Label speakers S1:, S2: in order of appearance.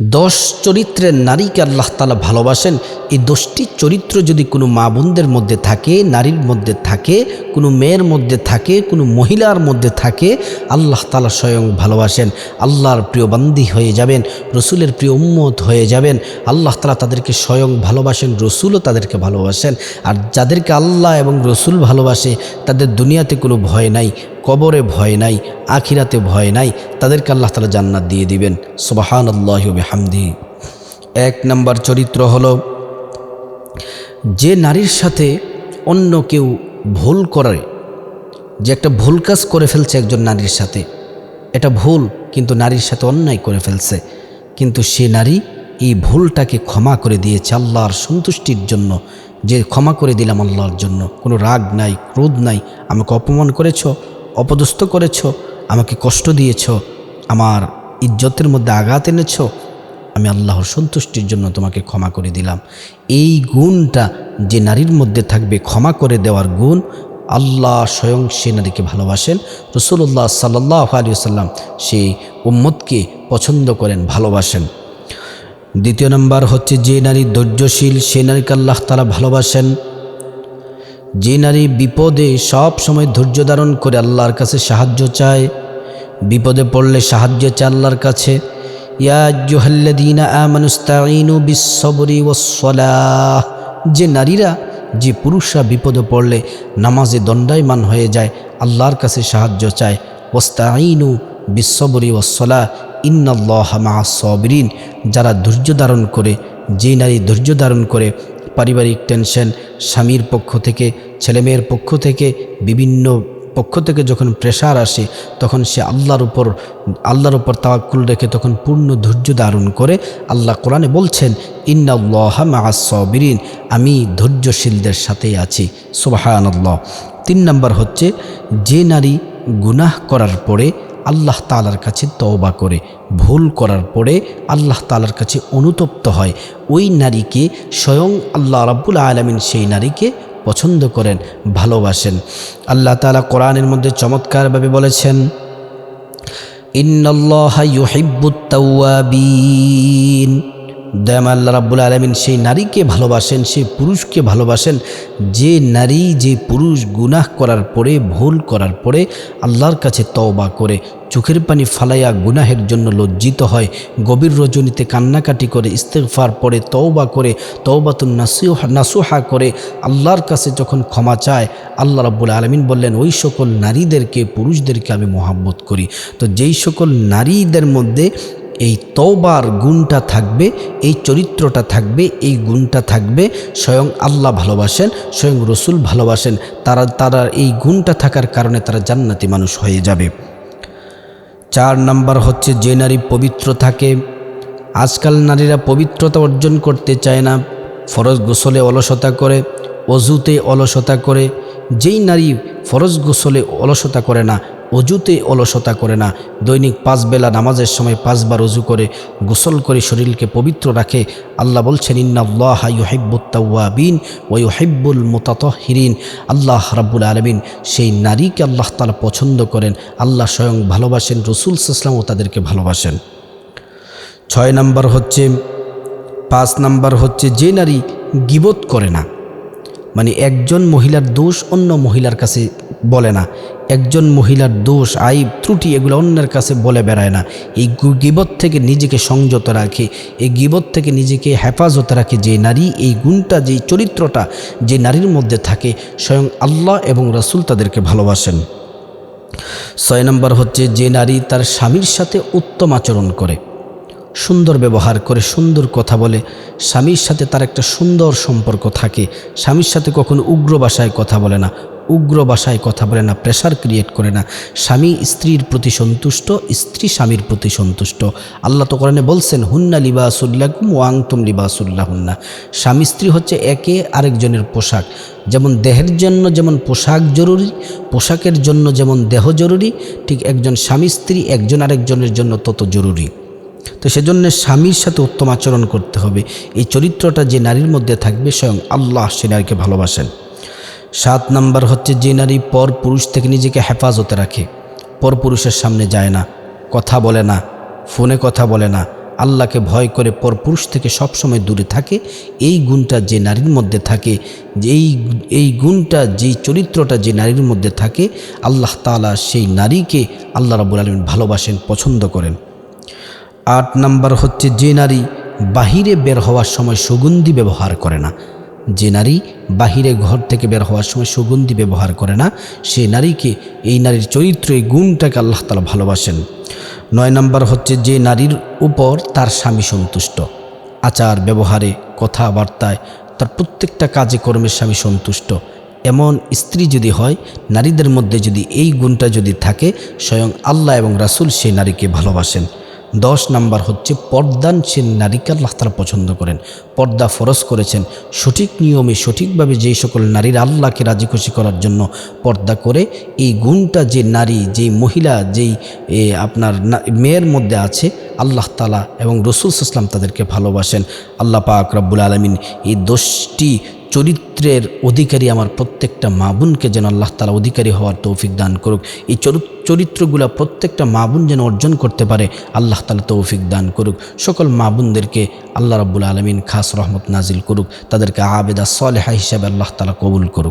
S1: দশ চরিত্রের নারীকে আল্লাহ তালা ভালোবাসেন এই দশটি চরিত্র যদি কোনো মা বোনদের মধ্যে থাকে, নারীর মধ্যে থাকে, কোনো মেয়ের মধ্যে থাকে, কোনো মহিলার মধ্যে থাকে, আল্লাহ তালা স্বয়ং ভালোবাসেন। আল্লাহর প্রিয় বান্দি হয়ে যাবেন, রসুলের প্রিয় উম্মত হয়ে যাবেন। আল্লাহ তালা তাদেরকে স্বয়ং ভালোবাসেন, রসুলও তাদেরকে ভালোবাসেন। আর যাদেরকে আল্লাহ এবং রসুল ভালোবাসে, তাদের দুনিয়াতে কোনো ভয় নাই, কবরে ভয় নাই, আখিরাতে ভয় নাই। তাদেরকে আল্লাহ তালা জান্নাত দিয়ে দিবেন। সুবাহান আল্লাহ হামদি এক নম্বর চরিত্র হলো যে নারীর সাথে অন্য কেউ ভুল করে, যে একটা ভুল কাজ করে ফেলছে একজন নারীর সাথে, এটা ভুল, কিন্তু নারীর সাথে অন্যায় করে ফেলছে, কিন্তু সে নারী এই ভুলটাকে ক্ষমা করে দিয়েছে আল্লাহর সন্তুষ্টির জন্য, যে ক্ষমা করে দিলাম আল্লাহর জন্য। কোনো রাগ নাই, ক্রোধ নাই, আমাকে অপমান করেছ, অপদস্থ করেছ, আমাকে কষ্ট দিয়েছ, আমার ইজ্জতের মধ্যে আঘাত এনেছ আমি আল্লাহর সন্তুষ্টির জন্য তোমাকে ক্ষমা করে দিলাম। এই গুণটা যে নারীর মধ্যে থাকবে, ক্ষমা করে দেওয়ার গুণ, আল্লাহ স্বয়ং সে নারীকে ভালোবাসেন। রসুল্লাহ সাল্লাহ আলী সাল্লাম সেই উম্মতকে পছন্দ করেন, ভালোবাসেন। দ্বিতীয় নম্বর হচ্ছে যে নারী ধৈর্যশীল, সে নারীকে আল্লাহ তালা ভালোবাসেন। যে নারী বিপদে সব সময় ধৈর্য ধারণ করে আল্লাহর কাছে সাহায্য চায়, বিপদে পড়লে সাহায্য চায় আল্লাহর কাছে। যে নারীরা, যে পুরুষরা বিপদে পড়লে নামাজে দণ্ডায়মান হয়ে যায়, আল্লাহর কাছে সাহায্য চায়। ওস্তাইনু বিশ্ববরী ওসলা ইন্নআল্লাহ মাসবিরিন যারা ধৈর্য ধারণ করে, যে নারী ধৈর্য ধারণ করে, পারিবারিক টেনশন, স্বামীর পক্ষ থেকে, ছেলেমেয়ের পক্ষ থেকে, বিভিন্ন পক্ষ থেকে যখন প্রেশার আসে, তখন সে আল্লাহর উপর আল্লাহর উপর তাওয়াক্কুল রেখে তখন পূর্ণ ধৈর্য ধারণ করে আল্লাহ কোরআনে বলছেন, ইন্নাল্লাহ মাসবিরিন আমি ধৈর্যশীলদের সাথেই আছি। সুবাহান আল্লাহ তিন নম্বর হচ্ছে, যে নারী গুনাহ করার পরে আল্লাহ তালার কাছে তওবা করে, ভুল করার পরে আল্লাহ তালার কাছে অনুতপ্ত হয়, ওই নারীকে স্বয়ং আল্লাহ রাব্বুল আলমিন সেই নারীকে পছন্দ করেন ভালোবাসেন। আল্লাহ তালা কোরআনের মধ্যে চমৎকারভাবে বলেছেন ইন্নআল্লাহ ইউহিব্বুত তাওয়াবিন দয়াম আল্লাহ রাব্বুল আলমিন সেই নারীকে ভালোবাসেন, সেই পুরুষকে ভালোবাসেন, যে নারী, যে পুরুষ গুনাহ করার পরে, ভুল করার পরে আল্লাহর কাছে তওবা করে, চোখের পানি ফালাইয়া গুনাহের জন্য লজ্জিত হয়, গভীর রজনীতে কান্নাকাটি করে ইস্তেফার পরে তওবা করে, তওবাতুন নাসুহা নাসুহা করে আল্লাহর কাছে যখন ক্ষমা চায়, আল্লাহ রাব্বুল আলমিন বললেন, ওই সকল নারীদেরকে, পুরুষদেরকে আমি মোহাব্বত করি। তো যেই সকল নারীদের মধ্যে এই তওবার গুণটা থাকবে, এই চরিত্রটা থাকবে, এই গুণটা থাকবে, স্বয়ং আল্লাহ ভালোবাসেন, স্বয়ং রসুল ভালোবাসেন, তারা তারা এই গুণটা থাকার কারণে তারা জান্নাতি মানুষ হয়ে যাবে। চার নাম্বার হচ্ছে যে নারী পবিত্র থাকে, আজকাল নারীরা পবিত্রতা অর্জন করতে চায় না, ফরজ গোসলে অলসতা করে, অজুতে অলসতা করে, যেই নারী ফরজ গোসলে অলসতা করে না অজুতে অলসতা করে না। দৈনিক পাঁচ বেলা নামাজের সময় পাঁচবার অজু করে, গোসল করে শরীরকে পবিত্র রাখে। আল্লাহ বলছেন, ইন্নাল্লাহ ইউহিব্বুত্তাউয়াবিন ও ইউহিব্বুল মুতাতহিরিন। আল্লাহ রাব্বুল আলমিন সেই নারীকে আল্লাহ তালা পছন্দ করেন। আল্লাহ স্বয়ং ভালোবাসেন, রসুল সাসলামও তাদেরকে ভালোবাসেন। ছয় নাম্বার হচ্ছে, পাঁচ নাম্বার হচ্ছে যে নারী গিবত করে না মানে একজন মহিলার দোষ অন্য মহিলার কাছে বলে না। একজন মহিলার দোষ, আইব, ত্রুটি এগুলো অন্যের কাছে বলে বেড়ায় না। এই গিবত থেকে নিজেকে সংযত রাখে, এই গিবত থেকে নিজেকে হেফাজত রাখে যে নারী, এই গুণটা, যে চরিত্রটা, যে নারীর মধ্যে থাকে, স্বয়ং আল্লাহ এবং রসুল তাদেরকে ভালোবাসেন। ছয় নম্বর হচ্ছে যে নারী তার স্বামীর সাথে উত্তম আচরণ করে, সুন্দর ব্যবহার করে, সুন্দর কথা বলে। স্বামীর সাথে তার একটা সুন্দর সম্পর্ক থাকে, স্বামীর সাথে কখনো উগ্র ভাষায় কথা বলে না উগ্র ভাষায় কথা বলে না প্রেশার ক্রিয়েট করে না। স্বামী স্ত্রীর প্রতি সন্তুষ্ট, স্ত্রী স্বামীর প্রতি সন্তুষ্ট। আল্লাহ তো কোরআনে বলছেন, হুন্না লিবাসুল্লাকুম ওয়াংতুম লিবাসুল্লাহ হুন্না স্বামী স্ত্রী হচ্ছে একে আরেকজনের পোশাক। যেমন দেহের জন্য যেমন পোশাক জরুরি, পোশাকের জন্য যেমন দেহ জরুরি, ঠিক একজন স্বামী স্ত্রী একজন আরেকজনের জন্য তত জরুরি। তো সেজন্য স্বামীর সাথে উত্তম আচরণ করতে হবে। এই চরিত্রটা যে নারীর মধ্যে থাকবে, স্বয়ং আল্লাহ সে নারীকে ভালোবাসেন। সাত নাম্বার হচ্ছে যে নারী পর পুরুষ থেকে নিজেকে হেফাজতে রাখে, পর পুরুষের সামনে যায় না, কথা বলে না, ফোনে কথা বলে না, আল্লাহকে ভয় করে পরপুরুষ থেকে সবসময় দূরে থাকে, এই গুণটা যে নারীর মধ্যে থাকে, যেই, এই গুণটা, যেই চরিত্রটা যে নারীর মধ্যে থাকে, আল্লাহ তাআলা সেই নারীকে আল্লাহ রাবুল আলমিন ভালোবাসেন, পছন্দ করেন। আট নাম্বার হচ্ছে যে নারী বাহিরে বের হওয়ার সময় সুগন্ধি ব্যবহার করে না যে নারী বাহিরে ঘর থেকে বের হওয়ার সময় সুগন্ধি ব্যবহার করে না, সে নারীকে এই নারীর চরিত্র, এই গুণটাকে আল্লাহ তালা ভালোবাসেন। নয় নাম্বার হচ্ছে যে নারীর উপর তার স্বামী সন্তুষ্ট। আচার ব্যবহারে, কথাবার্তায় তার প্রত্যেকটা কাজে কর্মের স্বামী সন্তুষ্ট। এমন স্ত্রী যদি হয়, নারীদের মধ্যে যদি এই গুণটা যদি থাকে, স্বয়ং আল্লাহ এবং রাসূল সেই নারীকে ভালোবাসেন। দশ নাম্বার হচ্ছে পর্দানশীল নারীকে আল্লাহ তারা পছন্দ করেন। পর্দা ফরজ করেছেন। সঠিক নিয়মে, সঠিকভাবে যেই সকল নারীর আল্লাহকে রাজি খুশি করার জন্য পর্দা করে, এই গুণটা যে নারী যেই মহিলা, যেই আপনার মেয়ের মধ্যে আছে আল্লাহ তালা এবং রসুল ইসলাম তাদেরকে ভালোবাসেন। আল্লাহ পাক রব্বুল আলমিন এই দোষটি চরিত্রের অধিকারী আমার প্রত্যেকটা মা বোনকে যেন আল্লাহ তালা অধিকারী হওয়ার তৌফিক দান করুক। এই চরিত্র চরিত্রগুলো প্রত্যেকটা মা বোন যেন অর্জন করতে পারে, আল্লাহ তালা তৌফিক দান করুক। সকল মা বোনদেরকে আল্লাহ রাব্বুল আলমিন খাস রহমত নাজিল করুক। তাদেরকে আবেদা সলেহা হিসাবে আল্লাহ তালা কবুল করুক।